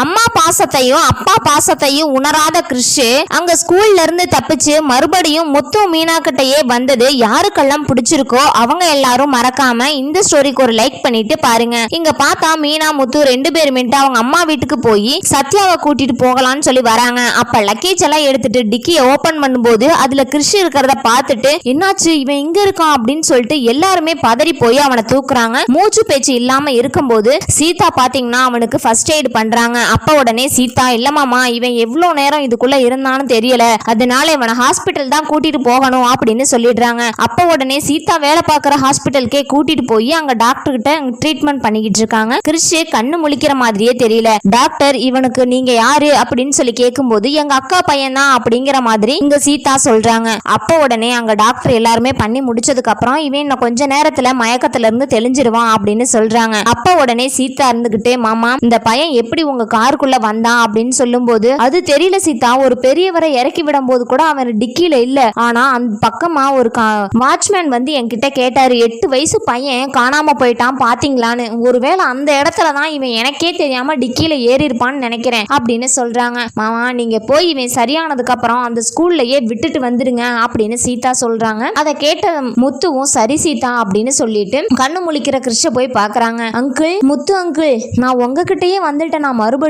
அம்மா பாசத்தையும் அப்பா பாசத்தையும் உணராத கிறிஷு அங்க ஸ்கூல்ல இருந்து தப்பிச்சு மறுபடியும் முத்து மீனா கிட்டயே வந்தது. யாருக்கெல்லாம் பிடிச்சிருக்கோ அவங்க எல்லாரும் மறக்காம இந்த ஸ்டோரிக்கு ஒரு லைக் பண்ணிட்டு பாருங்க. இங்க பார்த்தா மீனா முத்து ரெண்டு பேருமேட்டு அவங்க அம்மா வீட்டுக்கு போய் சத்யாவை கூட்டிட்டு போகலாம்னு சொல்லி வராங்க. அப்ப லக்கேஜ் எல்லாம் எடுத்துட்டு டிக்கியை ஓபன் பண்ணும்போது அதுல கிறிஷு இருக்கிறத பார்த்துட்டு என்னாச்சு? இவன் இங்க இருக்கான் அப்படின்னு சொல்லிட்டு எல்லாருமே பதறி போய் அவனை தூக்குறாங்க. மூச்சு பேச்சு இல்லாம இருக்கும்போது சீதா பாத்தீங்கன்னா அவனுக்கு ஃபர்ஸ்ட் எய்டு பண்றாங்க. அப்பா உடனே சீதா இல்லமாமா இவன் எவ்வளவு நேரம் இதுக்குள்ள இருந்தான்னு தெரியல. அதனால இவனை ஹாஸ்பிட்டல் தான் கூட்டிட்டு போகணும் அப்படின்னு சொல்லிடுறாங்க. அப்ப உடனே சீதா வேலை பார்க்குற ஹாஸ்பிட்டலுக்கே கூட்டிட்டு போய் அங்க டாக்டர் கிட்ட ட்ரீட்மெண்ட் பண்ணிக்கிட்டு இருக்காங்க. கிறிஷ் கண்ணு முழிக்கிற மாதிரியே தெரியல. டாக்டர் இவனுக்கு நீங்க யாரு? அப்படின்னு சொல்லி கேட்கும்போது எங்க அக்கா பையன் தான் அப்படிங்கிற மாதிரி இங்க சீதா சொல்றாங்க. அப்ப உடனே அங்க டாக்டர் எல்லாருமே பண்ணி முடிச்சதுக்கு அப்புறம் இவன் இன்னும் கொஞ்ச நேரத்துல மயக்கத்துல இருந்து தெளிஞ்சிருவான் அப்படின்னு சொல்றாங்க. அப்ப உடனே சீதா இருந்துகிட்டே மாமா இந்த பையன் எப்படி உங்க காருக்குள்ள வந்தான் அப்படின்னு சொல்லும்போது அது தெரியல சீதா. ஒரு பெரியவரை இறக்கி விடும் போது கூட அவன் டிக்கில இல்ல. ஆனா அந்த பக்கமா ஒரு வாட்ச்மேன் வந்து என்கிட்ட கேட்டாரு எட்டு வயசு பையன் காணாம போயிட்டான் பாத்தீங்களான்னு? ஒருவேளை அந்த இடத்துல தான் இவன் எனக்கே தெரியாம டிக்கில ஏறி இருப்பான்னு நினைக்கிறேன் அப்படின்னு சொல்றாங்க. மாமா நீங்க போய் இவன் சரியானதுக்கு அப்புறம் அந்த ஸ்கூல்லயே விட்டுட்டு வந்துடுங்க அப்படின்னு சீதா சொல்றாங்க. அதை கேட்ட முத்துவும் சரி சீதா அப்படின்னு சொல்லிட்டு கண்ணு முழிக்கிற கிருஷ்ண போய் பாக்குறாங்க. அங்கிள் முத்து அங்கிள் நான் உங்ககிட்டயே வந்துட்டேன் நான் மறுபடியும்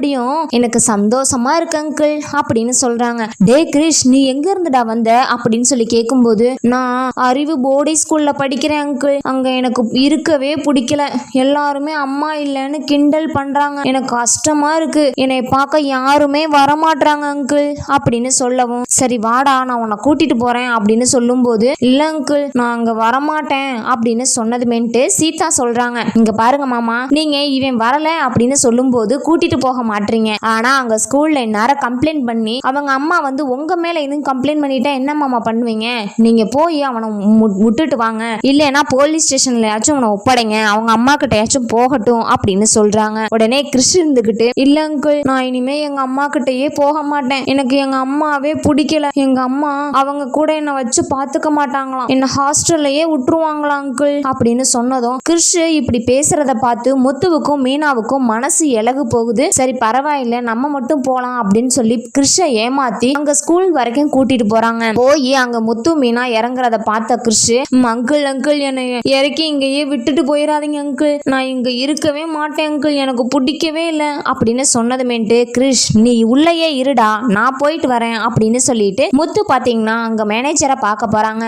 எனக்கு சந்தோஷமா இருக்கு அங்கிள் அப்படின்னு சொல்றாங்க. டே கிரிஷ் நீ எங்க இருந்துடா வந்த? அப்படின்னு சொல்லி கேட்கும்போது நான் அறிவு போர்டிங் ஸ்கூல்ல படிக்கிறேன் அங்கிள் அங்க எனக்கு இருக்கவே பிடிக்கல. எல்லாருமே அம்மா இல்லைன்னு கிண்டல் பண்றாங்க. எனக்கு கஷ்டமா இருக்கு. என்னை பார்க்க யாருமே வரமாட்டாங்க அங்கிள் அப்படின்னு சொல்லவும் சரி வாடா நான் உன்னை கூட்டிட்டு போறேன் அப்படின்னு சொல்லும்போது இல்ல அங்கிள் நான் அங்க வரமாட்டேன் அப்படின்னு சொன்னதுமேன்ட்டு சீதா சொல்றாங்க. இங்க பாருங்க மாமா. நீங்க இவன் வரல அப்படின்னு சொல்லும்போது கூட்டிட்டு போக மாட்டீங்க. ஆனா அங்க ஸ்கூல்ல இந்நேரம் கம்ப்ளைண்ட் பண்ணி அவங்க அம்மா வந்து உங்க மேல எதுவும் கம்ப்ளைண்ட் பண்ணிட்டா என்ன மாமா பண்ணுவீங்க? நீங்க போய் அவனை விட்டுட்டு வாங்க. இல்லைன்னா போலீஸ் ஸ்டேஷன்லயாச்சும் அவனை ஒப்படைங்க. அவங்க அம்மா கிட்டயாச்சும் போகட்டும் அப்படின்னு சொல்றாங்க. உடனே கிறிஸ் இருந்துகிட்டு இல்ல அங்கிள் நான் இனிமே எங்க அம்மா கிட்டயே போக மாட்டேன். எனக்கு எங்க அம்மாவே பிடிக்கல. எங்க அம்மா அவங்க கூட என்ன வச்சு பாத்துக்க மாட்டாங்களாம். என்ன ஹாஸ்டல்லையே விட்டுருவாங்களா அங்கிள் அப்படின்னு சொன்னதும் கிறிஷ் இப்படி பேசுறத பார்த்து முத்துவுக்கும் மீனாவுக்கும் மனசு இலகு போகுது. சரி பரவாயில்ல நம்ம மட்டும் போகலாம் அப்படின்னு சொல்லி கிறிஷ ஏமாத்தி அங்க ஸ்கூல் வரைக்கும் கூட்டிட்டு போறாங்க. போய் அங்க முத்து மீனா இறங்குறத பார்த்த கிருஷ் அங்கிள் அங்கிள் என்னை இறக்கி இங்கேயே விட்டுட்டு போயிடாதீங்க அங்கிள் நான் இங்க இருக்கவே மாட்டேன் அங்கிள் எனக்கு பிடிக்கவே இல்லை அப்படின்னு சொன்னதுமேட்டு கிருஷ் நீ உள்ளேயே இருடா நான் போயிட்டு வரேன் அப்படின்னு சொல்லிட்டு முத்து பாத்தீங்கன்னா அங்க மேனேஜரை பார்க்க போறாங்க.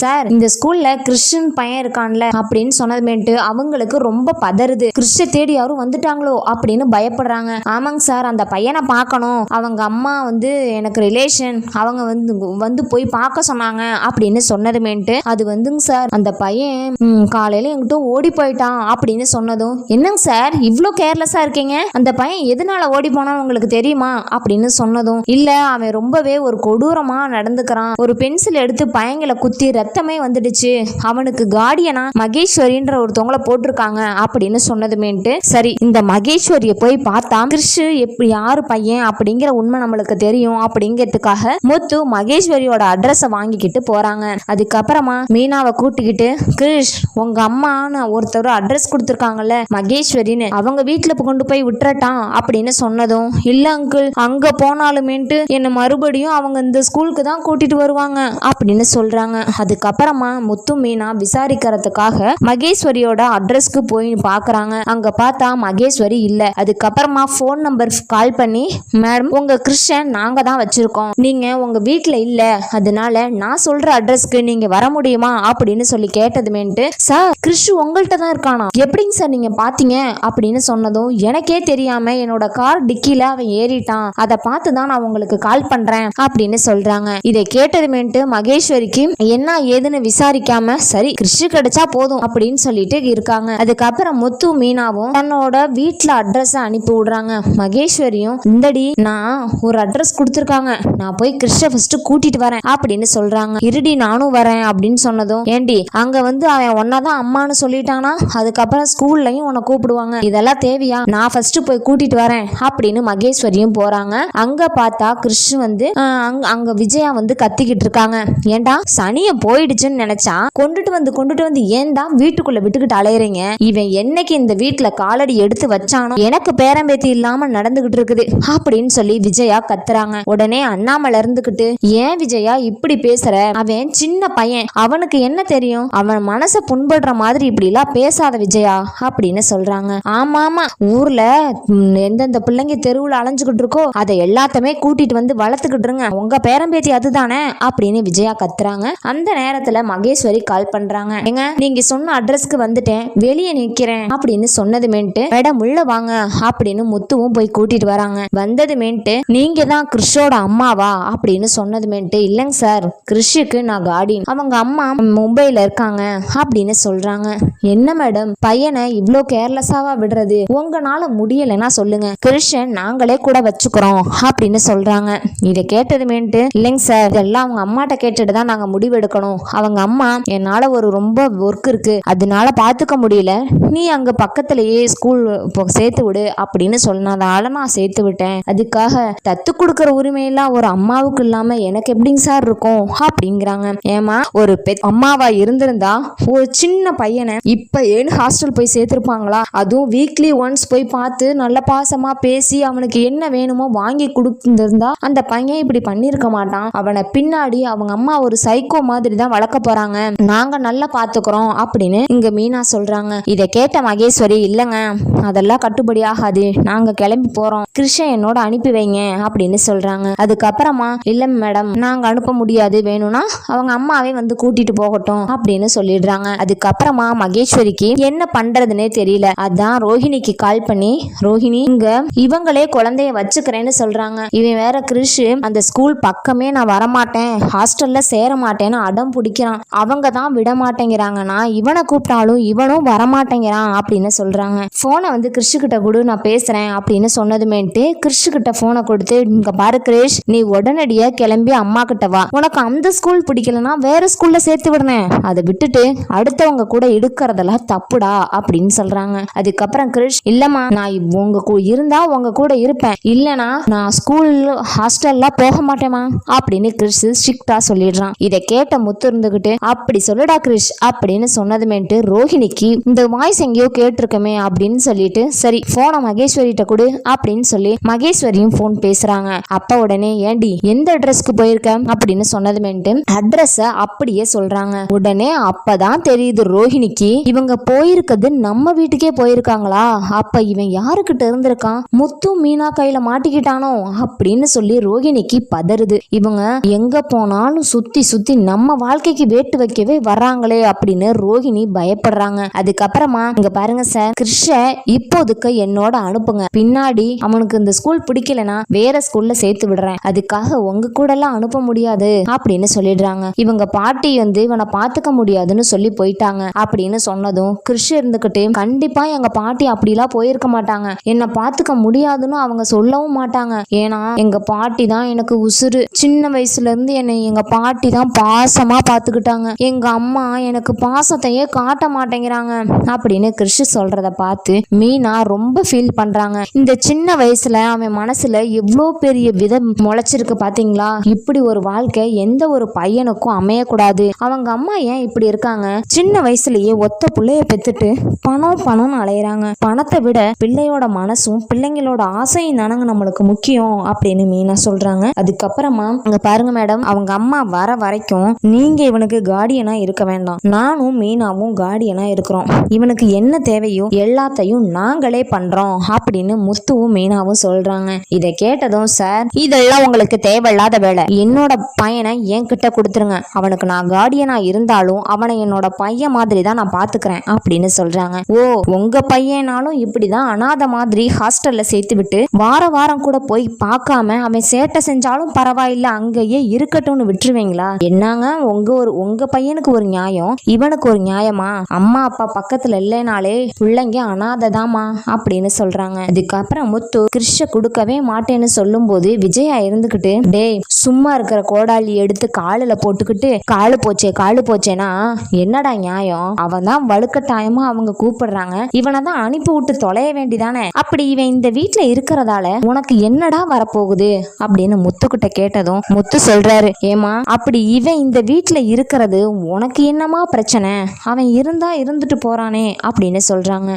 சார் இந்த ஸ்கூல்ல கிறிஸ்டின் பையன் இருக்கான்ல அப்படின்னு சொன்னதுமேட்டு அவங்களுக்கு ரொம்ப பதறுது. கிறிஸ்ட தேடி யாரும் வந்துட்டாங்களோ அப்படின்னு பயப்படுறாங்க. ஆமாங்க சார் அந்த பையனை பார்க்கணும். அவங்க அம்மா வந்து எனக்கு ரிலேஷன் அவங்க வந்து வந்து போய் பார்க்க சொன்னாங்க அப்படின்னு சொன்னதுமேன்ட்டு. அது வந்துங்க சார் அந்த பையன் காலையில் காலையில என்கிட்ட ஓடி போயிட்டான் அப்படின்னு சொன்னதும் என்னங்க சார் இவ்வளோ கேர்லெஸ்ஸா இருக்கீங்க? அந்த பையன் எதனால ஓடி போனா உங்களுக்கு தெரியுமா? அப்படின்னு சொன்னதும் இல்ல அவன் ரொம்பவே ஒரு கொடூரமா நடந்துக்கிறான். ஒரு பென்சில் எடுத்து பையங்களை குத்தி ரத்தமே வந்துடுச்சு. அவனுக்கு கார்டியனா மகேஸ்வரின்ற ஒருத்தவங்கள போட்டிருக்காங்க அப்படின்னு சொன்னதுமேன்ட்டு சரி இந்த மகேஸ்வரியை போய் பார்த்தா கிறிஷ் எப்படி யாரு பையன் அப்படிங்கிற உண்மை நம்மளுக்கு தெரியும் அப்படிங்கிறதுக்காக முத்து மகேஸ்வரியோட அட்ரஸை வாங்கிக்கிட்டு போறாங்க. அதுக்கப்புறமா மீனாவை கூட்டிக்கிட்டு கிரிஷ் உங்க அம்மான்னு ஒருத்தர் அட்ரஸ் கொடுத்துருக்காங்கல்ல மகேஸ்வரின்னு. அவங்க வீட்டுல கொண்டு போய் விட்டுறட்டான் அப்படின்னு சொன்னதும் இல்ல அங்கிள் அங்க போனாலுமேன்ட்டு என்ன மறுபடியும் அவங்க இந்த ஸ்கூலுக்கு தான் கூட்டிட்டு வருவாங்க அப்படின்னு சொல்றாங்க. அதுக்கப்புறமா முத்து மீனா விசாரிக்கிறதுக்காக மகேஸ்வரியோட அட்ரஸ்க்கு போய் பாக்குறாங்க அங்க பார்த்தா மகேஸ்வரி இல்ல. அதுக்கப்புறமா ஃபோன் நம்பர் கால் பண்ணி மேடம் உங்கள் கிறிஸ்டன் நாங்கள் தான் வச்சுருக்கோம். நீங்கள் உங்கள் வீட்டில் இல்லை. அதனால நான் சொல்கிற அட்ரஸ்க்கு நீங்கள் வர முடியுமா? அப்படின்னு சொல்லி கேட்டதுமேன்ட்டு சார் கிறிஷ் உங்கள்கிட்ட தான் இருக்கானா? எப்படிங்க சார் நீங்கள் பார்த்தீங்க அப்படின்னு சொன்னதும் எனக்கே தெரியாமல் என்னோட கார் டிக்கியில் அவன் ஏறிட்டான். அதை பார்த்து தான் நான் உங்களுக்கு கால் பண்ணுறேன் அப்படின்னு சொல்கிறாங்க இதை கேட்டதுமேன்ட்டு மகேஸ்வரிக்கு என்ன ஏதுன்னு விசாரிக்காம சரி கிறிஷ் கிடைச்சா போதும். அப்படின்னு சொல்லிட்டு இருக்காங்க. அதுக்கப்புறம் முத்து மீனாவும் தன்னோட வீட்டில் அட்ரஸை அனுப்பி விடுறாங்க. மகேஸ்வரியும் இந்தடி நான் ஒரு அட்ரஸ் கொடுத்துருக்காங்க. நான் போய் கிருஷ்ண ஃபர்ஸ்ட் கூட்டிட்டு வரேன் அப்படின்னு சொல்றாங்க. இருடி நானும் வரேன் அப்படின்னு சொன்னதும் ஏண்டி அங்க வந்து அவன் ஒன்னாதான் அம்மான்னு சொல்லிட்டானா? அதுக்கப்புறம் ஸ்கூல்லையும் உன்னை கூப்பிடுவாங்க. இதெல்லாம் தேவையா? நான் ஃபர்ஸ்ட் போய் கூட்டிட்டு வரேன் அப்படின்னு மகேஸ்வரியும் போறாங்க. அங்க பார்த்தா கிறிஷ் வந்து அங்க விஜயா வந்து கத்திக்கிட்டு இருக்காங்க. ஏன்டா சனிய போயிடுச்சுன்னு நினைச்சா? கொண்டுட்டு வந்து கொண்டுட்டு வந்து ஏன்டா வீட்டுக்குள்ள விட்டுக்கிட்டு அலையறீங்க? இவன் என்னைக்கு இந்த வீட்டுல காலடி எடுத்து வச்சானோ? எனக்கு பேரம்பேத்தி இல்லாம நடந்துகிட்டு இருக்குது. அப்படின்னு சொல்லி விஜயா கத்துறாங்க. உடனே அண்ணாமலை இருந்துகிட்டு ஏன் விஜயா இப்படி பேசுற? அவன் சின்ன பையன். அவனுக்கு என்ன தெரியும்? அவன் மனசை புண்படுற மாதிரி இப்படி எல்லாம் பேசாத விஜயா அப்படின்னு சொல்றாங்க. ஆமா ஆமா ஊர்ல எந்தெந்த பிள்ளைங்க தெருவுல அலைஞ்சுகிட்டு இருக்கோ அதை எல்லாத்தையுமே கூட்டிட்டு வந்து வளர்த்துக்கிட்டு இருங்க. உங்க பேரம்பேத்தி அதுதானே? அப்படின்னு விஜயா கத்துறாங்க. அந்த நேரத்துல மகேஸ்வரி கால் பண்றாங்க. ஏங்க நீங்க சொன்ன அட்ரஸ்க்கு வந்துட்டேன். வெளியே நிக்கிறேன். அப்படின்னு சொன்னதுமேன்ட்டு மேடம் உள்ள வாங்க. அப்படின்னு முத்துவும் போய் கூட்டிட்டு வராங்க. வந்ததுமேன்ட்டு நீங்க தான் கிறிஷோட அம்மாவா? அப்படின்னு சொன்னதுமேன்ட்டு இல்லைங்க சார் கிறிஷுக்கு நான் கார்டியன் அவங்க அம்மா மும்பையில இருக்காங்க அப்படின்னு சொல்றாங்க. என்ன மேடம் பையனை இவ்ளோ கேர்லெஸ்ஸாவா விடுறது? உங்களால முடியலைன்னா சொல்லுங்க. கிறிஷன் நாங்களே கூட வச்சுக்கிறோம் அப்படின்னு சொல்றாங்க. இதை கேட்டதுமேன்ட்டு இல்லைங்க சார் இதெல்லாம் அவங்க அம்மாட்ட கேட்டுட்டு தான் நாங்க முடிவெடுக்கணும். அவங்க அம்மா என்னால ஒரு ரொம்ப ஒர்க் இருக்கு. அதனால பாத்துக்க முடியல. நீ அங்க பக்கத்துலயே ஸ்கூல் சேர்த்து விடு அப்படின்னு சொன்னதால நான் சேர்த்து விட்டேன். அதுக்காக தத்து கொடுக்குற உரிமையெல்லாம் ஒரு அம்மாவுக்கு இல்லாம எனக்கு எப்படிங்க சார் இருக்கும்? அப்படிங்கிறாங்க. ஏமா ஒரு பெத் அம்மாவா இருந்திருந்தா ஒரு சின்ன பையனை இப்ப ஏன் ஹாஸ்டல் போய் சேர்த்திருப்பாங்களா? அதுவும் வீக்லி ஒன்ஸ் போய் பார்த்து நல்ல பாசமா பேசி அவனுக்கு என்ன வேணுமோ வாங்கி கொடுத்துருந்தா அந்த பையன் இப்படி பண்ணியிருக்க மாட்டான். அவனை பின்னாடி அவங்க அம்மா ஒரு சைக்கோ மாதிரி தான் வளர்க்க போறாங்க. நாங்க நல்லா பாத்துக்கிறோம் அப்படின்னு இங்க மீனா சொல்றாங்க. இதை கேட்ட மகேஸ்வரி இல்லைங்க அதெல்லாம் கட்டுப்படி ஆகாது. நாங்க கிளம்பி போறோம். கிருஷ்ணன் என்னோட அனுப்பி வைங்க அப்படின்னு சொல்றாங்க. அதுக்கப்புறமா இல்ல மேடம் நாங்க அனுப்ப முடியாது. வேணும்னா அவங்க அம்மாவே வந்து கூட்டிட்டு போகட்டும் அப்படின்னு சொல்லிடுறாங்க. அதுக்கப்புறமா மகேஸ்வரிக்கு என்ன பண்றதுன்னே தெரியல. அதான் ரோஹிணிக்கு கால் பண்ணி ரோஹிணி இங்க இவங்களே குழந்தைய வச்சுக்கிறேன்னு சொல்றாங்க. இவன் வேற கிருஷ் அந்த ஸ்கூல் பக்கமே நான் வரமாட்டேன். ஹாஸ்டல்ல சேர மாட்டேன்னு அடம் பிடிக்கிறான். அவங்க தான் விட மாட்டேங்கிறாங்கன்னா இவனை கூப்பிட்டாலும் இவனும் வரமாட்டேங்கிறான் அப்படின்னு சொல்றாங்க. போனை வந்து கிருஷ்ணு கிட்ட கொடு நான் பேசுறேன். அப்படின்னு சொன்னதுமேட்டு கிறிஷ் கிட்ட போனை கொடுத்து இங்க பாரு கிரேஷ் நீ உடனடியா கிளம்பி அம்மா கிட்ட வா. உனக்கு அந்த ஸ்கூல் பிடிக்கலன்னா வேற ஸ்கூல்ல சேர்த்து விடுறேன். அதை விட்டுட்டு அடுத்தவங்க கூட எடுக்கிறதெல்லாம் தப்புடா அப்படின்னு சொல்றாங்க. அதுக்கப்புறம் கிரிஷ் இல்லம்மா நான் இவ் உங்க கூட இருந்தா உங்க கூட இருப்பேன். இல்லனா நான் ஸ்கூல் ஹாஸ்டல்ல போக மாட்டேமா அப்படின்னு கிரிஷ் ஸ்ட்ரிக்டா சொல்லிடுறான். இதை கேட்ட முத்து இருந்துகிட்டு அப்படி சொல்லுடா கிரிஷ் அப்படின்னு சொன்னதுமேட்டு ரோஹிணிக்கு இந்த வாய்ஸ் எங்கேயோ கேட்டிருக்கமே அப்படின்னு சொல்லிட்டு சரி போன மகேஸ்வரி மகேஸ்வரிட்ட கொடு அப்படின்னு சொல்லி மகேஸ்வரியும் போன் பேசுறாங்க. அப்ப உடனே ஏண்டி எந்த அட்ரஸ்க்கு போயிருக்க? அப்படின்னு சொன்னதுமேட்டு அட்ரஸ அப்படியே சொல்றாங்க. உடனே அப்பதான் தெரியுது ரோஹிணிக்கு இவங்க போயிருக்கிறது நம்ம வீட்டுக்கே போயிருக்காங்களா? அப்ப இவன் யாருக்கிட்ட இருந்திருக்கான்? முத்து மீனா கையில மாட்டிக்கிட்டானோ? அப்படின்னு சொல்லி ரோஹிணிக்கு பதறுது. இவங்க எங்க போனாலும் சுத்தி சுத்தி நம்ம வாழ்க்கைக்கு வேட்டு வைக்கவே வர்றாங்களே அப்படின்னு ரோஹிணி பயப்படுறாங்க. அதுக்கப்புறமா இங்க பாருங்க சார் கிருஷ இப்போதுக்கு என்னோட அனுப்புங்க. பின்னாடி அவனுக்கு இந்த ஸ்கூல் பிடிக்கலனா வேற ஸ்கூல்ல சேர்த்து விடுறேன். அதுக்காக உங்க கூட எல்லாம் அனுப்ப முடியாது அப்படின்னு சொல்லிடுறாங்க. இவங்க பாட்டி வந்து இவனை பாத்துக்க முடியாதுன்னு சொல்லி போயிட்டாங்க. அப்படின்னு சொன்னதும் கிறிஷ் இருந்துகிட்டு கண்டிப்பா எங்க பாட்டி அப்படிலாம் போயிருக்க மாட்டாங்க. என்னை பாத்துக்க முடியாதுன்னு அவங்க சொல்லவும் மாட்டாங்க. ஏன்னா எங்க பாட்டி தான் எனக்கு உசுறு. சின்ன வயசுல இருந்து என்னை எங்க பாட்டி தான் பாசமா பாத்துக்கிட்டாங்க. எங்க அம்மா எனக்கு பாசத்தையே காட்ட மாட்டேங்கிறாங்க. அப்படின்னு கிறிஷ் சொல்றத பார்த்து மீனா ரொம்ப ஃபீல் பண்றாங்க. இந்த சின்ன வயசுல அவன் மனசுல எவ்வளோ பெரிய விதம் முளைச்சிருக்கு பாத்தீங்களா? இப்படி ஒரு வாழ்க்கை எந்த ஒரு பையனுக்கும் அமையக்கூடாது. அவங்க அம்மா ஏன் இப்படி இருக்காங்க? சின்ன வயசுலயே ஒத்த பிள்ளைய பெத்துட்டு பணம் பணம்னு அலையிறாங்க. பணத்தை விட பிள்ளையோட மனசும் பிள்ளைங்களோட ஆசையும் தானங்க நம்மளுக்கு முக்கியம் அப்படின்னு மீனா சொல்றாங்க. அதுக்கப்புறமா அங்க பாருங்க மேடம் அவங்க அம்மா வர வரைக்கும் நீங்க இவனுக்கு கார்டியனா இருக்க வேண்டாம். நானும் மீனாவும் கார்டியனா இருக்கிறோம். இவனுக்கு என்ன தேவையோ எல்லாத்தையும் நாங்களே பண்றோம் அப்படின்னு முத்துவும் மீனாவும் சொல்றாங்க. இதை கேட்டதும் சார் இதெல்லாம் உங்களுக்கு தேவையில்லாத வேலை. என்னோட பையனை என்கிட்ட கொடுத்துருங்க. அவனுக்கு நான் கார்டியனா இருந்தாலும் அவனை என்னோட பையன் மாதிரி தான் நான் பாத்துக்கிறேன் அப்படின்னு சொல்றாங்க. ஓ உங்க பையனாலும் இப்படிதான் அனாதை மாதிரி ஹாஸ்டல்ல சேர்த்து விட்டு வார வாரம் கூட போய் பார்க்காம அவன் சேட்டை செஞ்சாலும் பரவாயில்ல அங்கேயே இருக்கட்டும்னு விட்டுருவீங்களா? என்னங்க உங்க ஒரு உங்க பையனுக்கு ஒரு நியாயம்? இவனுக்கு ஒரு நியாயமா? அம்மா அப்பா பக்கத்துல இல்லைனாலே பிள்ளைங்க அனாததாமா அப்படின்னு சொல்றாங்க. அதுக்கப்புறம் முத்து கிருஷ்ண கொடுக்கவே மாட்டேன்னு சொல்லும் போது விஜயா இருந்துகிட்டு டேய் சும்மா இருக்கிற கோடாலி எடுத்து காலில் போட்டுக்கிட்டு காலு போச்சே காலு போச்சேனா? என்னடா நியாயம்? அவன் தான் வலுக்கட்டாயமா அவங்க கூப்பிடுறாங்க. இவனை தான் அனுப்பி விட்டு தொலைய வேண்டிதானே? அப்படி இவன் இந்த வீட்ல இருக்கிறதால உனக்கு என்னடா வரப்போகுது? அப்படின்னு முத்துக்கிட்ட கேட்டதும் முத்து சொல்றாரு ஏமா அப்படி இவன் இந்த வீட்ல இருக்கிறது உனக்கு என்னமா பிரச்சனை? அவன் இருந்தா இருந்துட்டு போறானே அப்படின்னு சொல்றாங்க.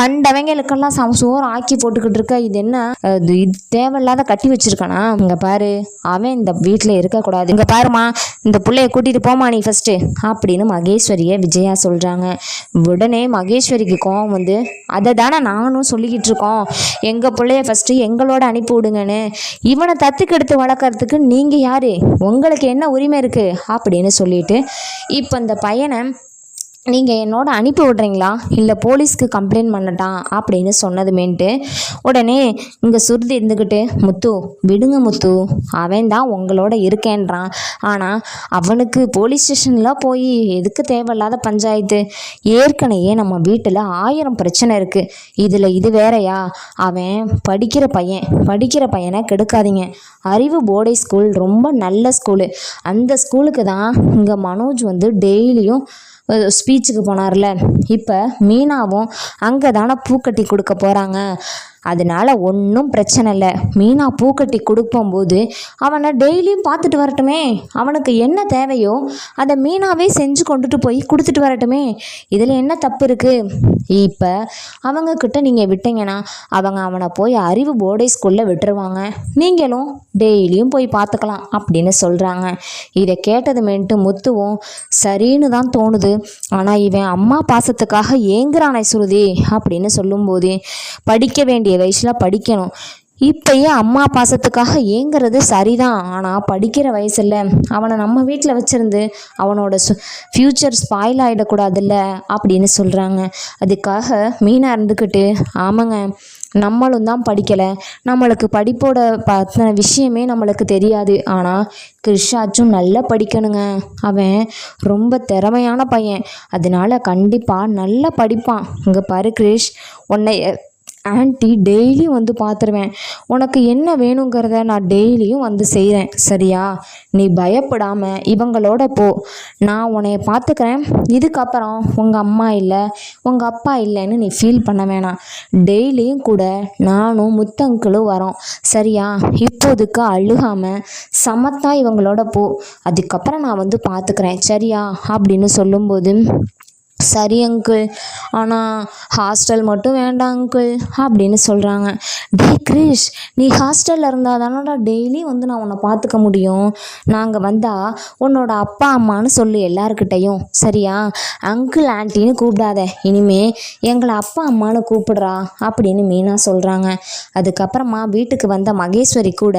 கண்டவங்களுக்கெல்லாம் சோறு ஆக்கி போட்டுக்கிட்டு இருக்க? இது என்ன? இது தேவையில்லாத கட்டி வச்சிருக்கானா? இங்க பாரு. அவன் இந்த வீட்டில் இருக்கக்கூடாது. இங்க பாருமா இந்த பிள்ளைய கூட்டிட்டு போமா நீ ஃபர்ஸ்ட் அப்படின்னு மகேஸ்வரியை விஜயா சொல்றாங்க. உடனே மகேஸ்வரிக்கு கோவம் வந்து அதை தானே நானும் சொல்லிக்கிட்டு இருக்கோம். எங்க பிள்ளைய ஃபர்ஸ்ட் எங்களோட அனுப்பி விடுங்கன்னு. இவனை தத்துக்கெடுத்து வளர்க்கறதுக்கு நீங்க யாரு? உங்களுக்கு என்ன உரிமை இருக்கு? அப்படின்னு சொல்லிட்டு இப்போ இந்த பையனை நீங்கள் என்னோட அனுப்பி விட்றீங்களா? இல்லை போலீஸ்க்கு கம்ப்ளைண்ட் பண்ணட்டான் அப்படின்னு சொன்னதுமேன்ட்டு உடனே இங்கே சுருதி இருந்துக்கிட்டு முத்து விடுங்க முத்து அவன் தான் உங்களோட இருக்கேன்றான். ஆனால் அவனுக்கு போலீஸ் ஸ்டேஷனில் போய் எதுக்கு தேவையில்லாத பஞ்சாயத்து? ஏற்கனவே நம்ம வீட்டில் ஆயிரம் பிரச்சனை இருக்குது இதில் இது வேறயா? அவன் படிக்கிற பையன் படிக்கிற பையனை கெடுக்காதீங்க. அறிவு போர்டை ஸ்கூல் ரொம்ப நல்ல ஸ்கூலு அந்த ஸ்கூலுக்கு தான் இங்கே மனோஜ் வந்து டெய்லியும் ஸ்பீச்சுக்கு போனார்ல. இப்போ மீனாவும் அங்கே தானே பூக்கட்டி கொடுக்க போகிறாங்க அதனால ஒன்றும் பிரச்சனை இல்லை. மீனா பூக்கட்டி கொடுக்கும்போது அவனை டெய்லியும் பார்த்துட்டு வரட்டுமே. அவனுக்கு என்ன தேவையோ அதை மீனாவே செஞ்சு கொண்டுட்டு போய் கொடுத்துட்டு வரட்டுமே. இதில் என்ன தப்பு இருக்குது இப்போ அவங்கக்கிட்ட நீங்கள் விட்டீங்கன்னா அவங்க அவனை போய் அறிவு போர்டை ஸ்கூலில் விட்டுருவாங்க. நீங்களும் டெய்லியும் போய் பார்த்துக்கலாம் அப்படின்னு சொல்கிறாங்க இதை கேட்டதுமேன்ட்டு முத்துவும் சரின்னு தான் தோணுது. ஆனால் இவன் அம்மா பாசத்துக்காக ஏங்குறானே சுருதி அப்படின்னு சொல்லும்போது படிக்க வேண்டிய வயசில் படிக்கணும். இப்பயே அம்மா பாசத்துக்காக ஏங்குறது சரிதான். ஆனால் படிக்கிற வயசில் அவனை நம்ம வீட்டில் வச்சுருந்து அவனோட சு ஃப்யூச்சர் ஸ்பாயில் ஆகிடக்கூடாதுல்ல அப்படின்னு சொல்கிறாங்க அதுக்காக மீனாக இருந்துக்கிட்டு ஆமாங்க நம்மளும் தான் படிக்கலை. நம்மளுக்கு படிப்போட பற்றின விஷயமே நம்மளுக்கு தெரியாது. ஆனால் கிருஷாச்சும் நல்லா படிக்கணுங்க. அவன் ரொம்ப திறமையான பையன். அதனால கண்டிப்பாக நல்லா படிப்பான். இங்கே பாரு கிரிஷ் உன்னை ஆன்ட்டி டெய்லியும் வந்து பார்த்துருவேன் உனக்கு என்ன வேணுங்கிறத நான் டெய்லியும் வந்து செய்கிறேன் சரியா? நீ பயப்படாமல் இவங்களோட போ. நான் உன்னைய பார்த்துக்கிறேன் இதுக்கப்புறம் உங்கள் அம்மா இல்லை உங்கள் அப்பா இல்லைன்னு நீ ஃபீல் பண்ண வேணாம். டெய்லியும் கூட நானும் முத்தங்களும் வரோம். சரியா? இப்போதுக்கு அழுகாமல் சமத்தா இவங்களோட போ. அதுக்கப்புறம் நான் வந்து பார்த்துக்கிறேன் சரியா? அப்படின்னு சொல்லும்போது சரி அங்கிள் ஆனால் ஹாஸ்டல் மட்டும் வேண்டாம் அங்கிள் அப்படின்னு சொல்கிறாங்க டே கிரிஷ் நீ ஹாஸ்டலில் இருந்தால் தானடா டெய்லி வந்து நான் உன்னை பார்த்துக்க முடியும். நாங்கள் வந்தால் உன்னோட அப்பா அம்மான்னு சொல்லு எல்லாருக்கிட்டையும் சரியா? அங்கிள் ஆன்ட்டின்னு கூப்பிடாத. இனிமே எங்களை அப்பா அம்மான்னு கூப்பிடுறா அப்படின்னு மீனா சொல்கிறாங்க அதுக்கப்புறமா வீட்டுக்கு வந்த மகேஸ்வரி கூட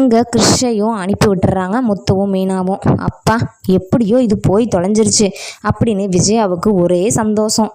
இங்கே கிருஷ்ணையும் அனுப்பி விட்டுறாங்க முத்துவும் மீனாவும். அப்பா எப்படியோ இது போய் தொலைஞ்சிருச்சு அப்படின்னு விஜயாவுக்கு ஒரே சந்தோஷம்.